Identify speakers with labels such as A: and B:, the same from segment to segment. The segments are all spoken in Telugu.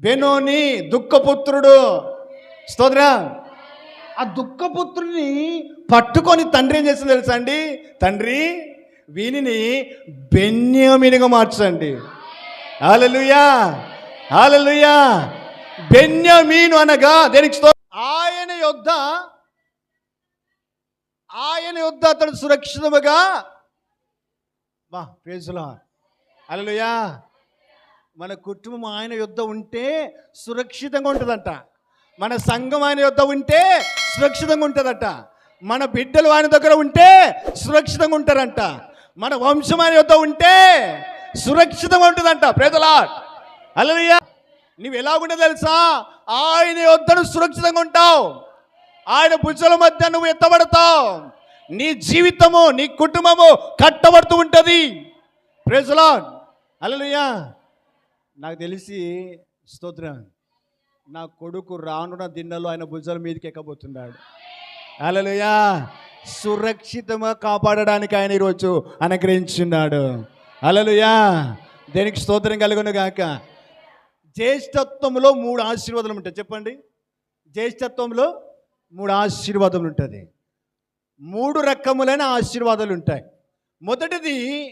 A: బెనోని దుఃఖపుత్రుడు. స్తోత్ర. ఆ దుఃఖపుత్రుని పట్టుకొని తండ్రి ఏం చేసింది తెలుసా అండి? తండ్రి వీనిని బెన్యామినిగా మార్చండి. హాలలుయా హాలలుయా బెన్యమీను అనగా దేనికి ఆయన యొద్ద ఆయన యొద్ద అతడు సురక్షితముగా వా ప్రేజులా అలలుయా మన కుటుంబం ఆయన యుద్ధ ఉంటే సురక్షితంగా ఉంటుందంట. మన సంఘం ఆయన యుద్ధ ఉంటే సురక్షితంగా ఉంటుందట. మన బిడ్డలు ఆయన దగ్గర ఉంటే సురక్షితంగా ఉంటారంట. మన వంశం ఆయన యుద్ధ ఉంటే సురక్షితంగా ఉంటుందంట. ప్రేదలా అలలియా నువ్వు ఎలాగుంటే తెలుసా? ఆయన యొద్దను సురక్షితంగా ఉంటావు. ఆయన భుజల మధ్య నువ్వు ఎత్తబడతావు. నీ జీవితము నీ కుటుంబము కట్టబడుతూ ఉంటుంది. ప్రేజలాన్ అలలుయా నాకు తెలిసి స్తోత్రం. నా కొడుకు రానున్న దిన్నెలో ఆయన భుజాల మీదకి ఎక్కబోతున్నాడు. అలలుయా సురక్షితంగా కాపాడడానికి ఆయన ఈరోజు అనుగ్రహించున్నాడు. అలలుయా దేనికి స్తోత్రం కలుగును గాక? జ్యేష్ఠత్వంలో మూడు ఆశీర్వాదాలు ఉంటాయి. చెప్పండి. జ్యేష్ఠత్వంలో మూడు ఆశీర్వాదములు ఉంటుంది. మూడు రకములైన ఆశీర్వాదాలు ఉంటాయి. మొదటిది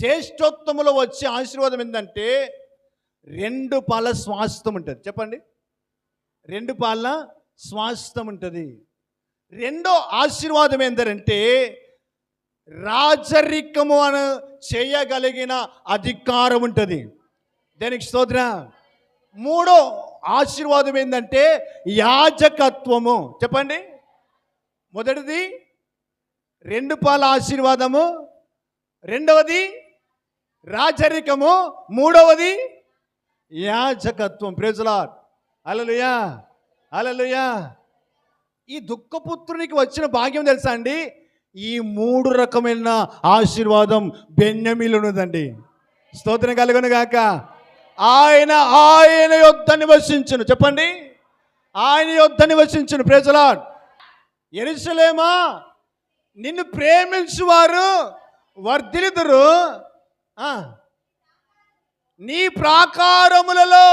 A: జ్యేష్ఠోత్తములో వచ్చే ఆశీర్వాదం ఏంటంటే రెండు పాల స్వాస్థం ఉంటుంది. చెప్పండి. రెండు పాల స్వాస్థం ఉంటుంది. రెండో ఆశీర్వాదం ఏంటంటే రాజరికము అని చేయగలిగిన అధికారం ఉంటుంది. దానికి స్తోత్ర? మూడో ఆశీర్వాదం ఏంటంటే యాజకత్వము. చెప్పండి. మొదటిది రెండు పాల ఆశీర్వాదము. రెండవది రాజరికము మూడవది యాజకత్వం. ప్రేజలార్ అలలుయా అలలుయా ఈ దుఃఖపుత్రునికి వచ్చిన భాగ్యం తెలుసా అండి? ఈ మూడు రకమైన ఆశీర్వాదం బెన్యమిలున్నదండి స్తోత్రం కలుగును గాక. ఆయన ఆయన యొద్ద నివసించును. చెప్పండి. ఆయన యొద్ద నివసించును. ప్రేజలాడ్ ఎరుసలేమా నిన్ను ప్రేమించువారు వర్ధిలిదురు నీ ప్రాకారములలో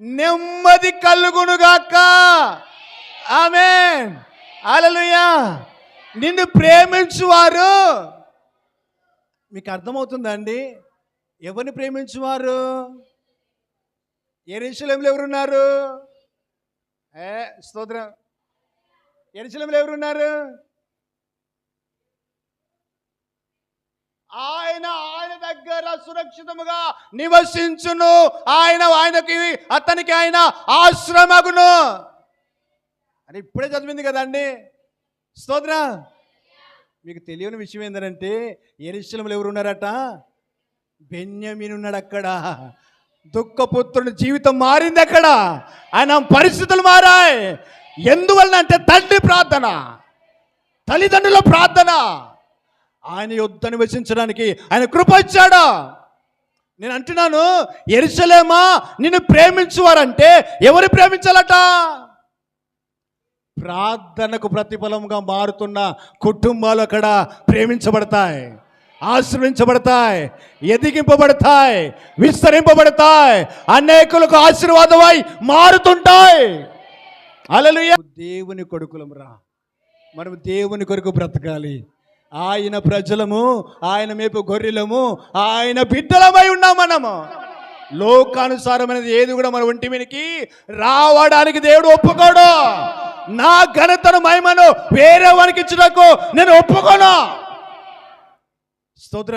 A: నెమ్మది కలుగునుగాక. ఆమె అలలుయా నిన్ను ప్రేమించువారు. మీకు అర్థమవుతుందా అండి ఎవరిని ప్రేమించువారు? ఎరుసలేంలో ఎవరున్నారు? ఏ స్తోత్రం. ఎరుసలేంలో ఎవరున్నారు? ఆయన ఆయన దగ్గర సురక్షితముగా నివసించును. ఆయన ఆయనకి అతనికి ఆయన ఆశ్రమగును. అని ఇప్పుడే చదివింది కదండి. స్తోత్ర. మీకు తెలియని విషయం ఏంటంటే ఎరిశ్రమలు ఎవరు ఉన్నారట బెన్యమీన్ ఉన్నాడు అక్కడ దుఃఖపుత్రుని జీవితం మారింది అక్కడ ఆయన పరిస్థితులు మారాయి. ఎందువలన అంటే తండ్రి ప్రార్థన. తల్లిదండ్రుల ప్రార్థన. ఆయన యుద్ధ నివసించడానికి ఆయన కృప ఇచ్చాడా? నేను అంటున్నాను ఎరుసలేమా నిన్ను ప్రేమించువారంటే ఎవరు ప్రేమించాలట? ప్రార్థనకు ప్రతిఫలంగా మారుతున్న కుటుంబాలు అక్కడ ప్రేమించబడతాయి ఆశ్రయించబడతాయి ఎదిగింపబడతాయి విస్తరింపబడతాయి అనేకులకు ఆశీర్వాదమై మారుతుంటాయి. అలలుయ దేవుని కొడుకులం రా. మనం దేవుని కొరకు బ్రతకాలి. ఆయన ప్రజలము ఆయన మేపు గొర్రెలము ఆయన బిడ్డలమై ఉన్నాం మనము. లోకానుసారమైనది ఏది కూడా మన ఒంటి మీదకి రావడానికి దేవుడు ఒప్పుకోడు. నా ఘనతను మహిమను వేరే వానికి ఇచ్చినకు నేను ఒప్పుకోను. స్తోత్ర.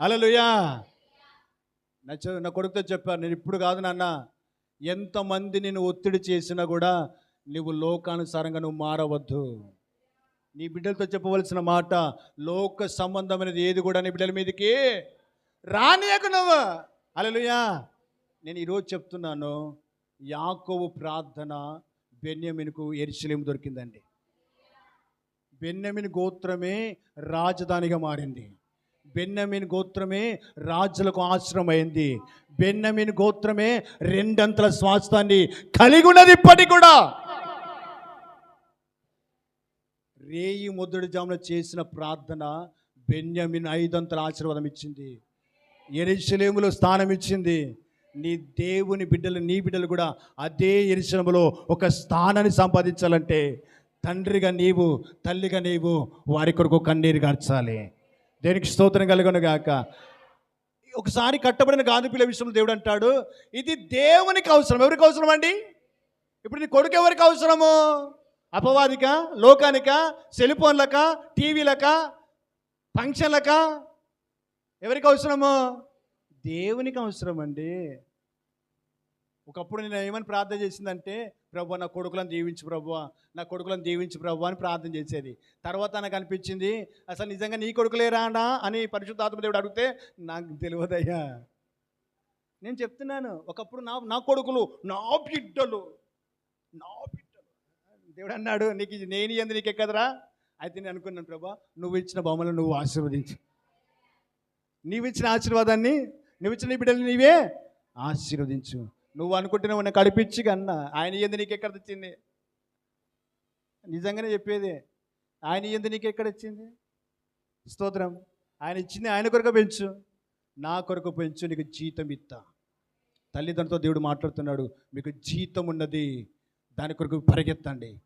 A: అలలుయా నా నా కొడుకుతో చెప్పాను నేను ఇప్పుడు కాదు నాన్న. ఎంతమంది నేను ఒత్తిడి చేసినా కూడా నువ్వు లోకానుసారంగా నువ్వు మారవద్దు. నీ బిడ్డలతో చెప్పవలసిన మాట లోక సంబంధమైనది ఏది కూడా నీ బిడ్డల మీదకి రానియకు నువ్వు అలలుయా నేను ఈరోజు చెప్తున్నాను యాకోవు ప్రార్థన బెన్యమిన్కు ఎరిశలేం దొరికిందండి. బెన్యమిన్ గోత్రమే రాజధానిగా మారింది. బెన్నమిన్ గోత్రమే రాజులకు ఆశ్రమైంది అయింది బెన్నమిన్ గోత్రమే రెండంతల స్వాస్థాన్ని కలిగి ఉన్నది ఇప్పటికి కూడా. రేయి ముద్దడి జామున చేసిన ప్రార్థన బెన్యమిన్ ఐదంతల ఆశీర్వాదం ఇచ్చింది. ఎరిశలేములో స్థానం ఇచ్చింది. నీ దేవుని బిడ్డలు నీ బిడ్డలు కూడా అదే ఎరిశలములో ఒక స్థానాన్ని సంపాదించాలంటే తండ్రిగా నీవు తల్లిగా నీవు వారి కొరకు కన్నీరు గార్చాలి. దేనికి స్తోత్రం కలుగును గాక. ఒకసారి కట్టబడిన గాంధీ పిల్ల విషయంలో దేవుడు అంటాడు ఇది దేవునికి అవసరం. ఎవరికి అవసరం అండి? ఇప్పుడు నీ కొడుకు ఎవరికి అవసరము? అపవాదిక లోకానిక సెలిఫోన్లక టీవీలక ఫంక్షన్లక. ఎవరికి అవసరము? దేవునికి అవసరం అండి ఒకప్పుడు నేను ఏమని ప్రార్థన చేసిందంటే ప్రభు నా కొడుకులను దీవించు ప్రభు నా కొడుకులను దీవించు ప్రభు అని ప్రార్థన చేసేది. తర్వాత నాకు అనిపించింది అసలు నిజంగా నీ కొడుకులే రానా? అని పరిశుద్ధాత్మ దేవుడు అడిగితే నాకు తెలియదయ్యా. నేను చెప్తున్నాను ఒకప్పుడు నా నా కొడుకులు నా బిడ్డలు నా దేవుడు అన్నాడు నీకు ఇది నేను ఎందు నీకు ఎక్కదరా అయితే నేను అనుకున్నాను ప్రభా నువ్వు ఇచ్చిన బొమ్మలు నువ్వు ఆశీర్వదించు. నీవు ఇచ్చిన ఆశీర్వాదాన్ని నువ్వు ఇచ్చిన నీ బిడ్డలు నీవే ఆశీర్వదించు. నువ్వు అనుకుంటున్నావు నాకు కడిపించి కన్నా ఆయన ఎందు నీకు ఎక్కడ తెచ్చింది నిజంగానే చెప్పేది. ఆయన ఎందు నీకు ఎక్కడ వచ్చింది స్తోత్రం. ఆయన ఇచ్చింది ఆయన కొరకు పెంచు. నా కొరకు పెంచు నీకు జీతం ఇత్తా. తల్లిదండ్రులతో దేవుడు మాట్లాడుతున్నాడు మీకు జీతం ఉన్నది దాని కొరకు పరిగెత్తండి.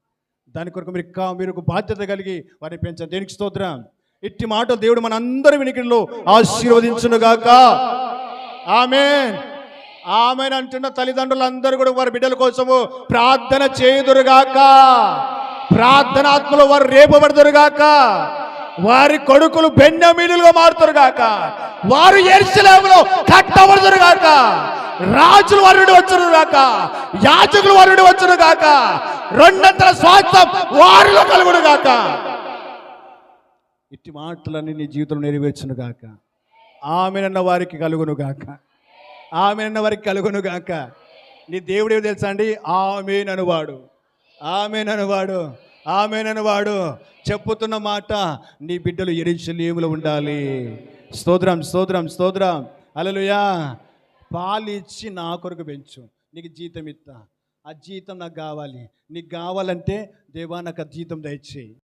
A: దాని కొరకు మీరు కా మీరు బాధ్యత కలిగి వారిని పెంచండి. దేనికి స్తోత్రం? ఇట్టి మాటలు దేవుడు మన అందరి వినికిడిలో ఆశీర్వదించునుగాక. ఆమె ఆమె అంటున్న తల్లిదండ్రులందరూ కూడా వారి బిడ్డల కోసము ప్రార్థన చేయుదురుగాక. ప్రార్థనాత్మలు వారు రేపబడుదురుగాక. వారి కొడుకులు బెన్నమీలుగా మారుతారుగాక. వారు ఎరుసలేములో కట్టబడుదురుగాక. రాజుల వరుడు వచ్చును గాక యాజకులు వరుడు వచ్చును గాక రెండంతల స్వార్థం వారిలో కలుగును గాక. ఇట్టి మాటలన్నీ నీ జీవితంలో నెరవేర్చును గాక. ఆమెనన్న వారికి కలుగును గాక. ఆమెనన్న వారికి కలుగును గాక. నీ దేవుడు ఏమి తెలుసా అండి? ఆమెననువాడు. ఆమెననువాడు. ఆమెననువాడు. చెప్పుతున్న మాట నీ బిడ్డలు ఎరిచలేములు ఉండాలి. స్తోత్రం స్తోత్రం స్తోత్రం. అలలుయా పాలిచ్చి నా కొరకు పెంచు. నీకు జీతం ఇస్తా. ఆ జీతం నాకు కావాలి. నీకు కావాలంటే దేవా నాకు ఆ జీతం దయచేయి.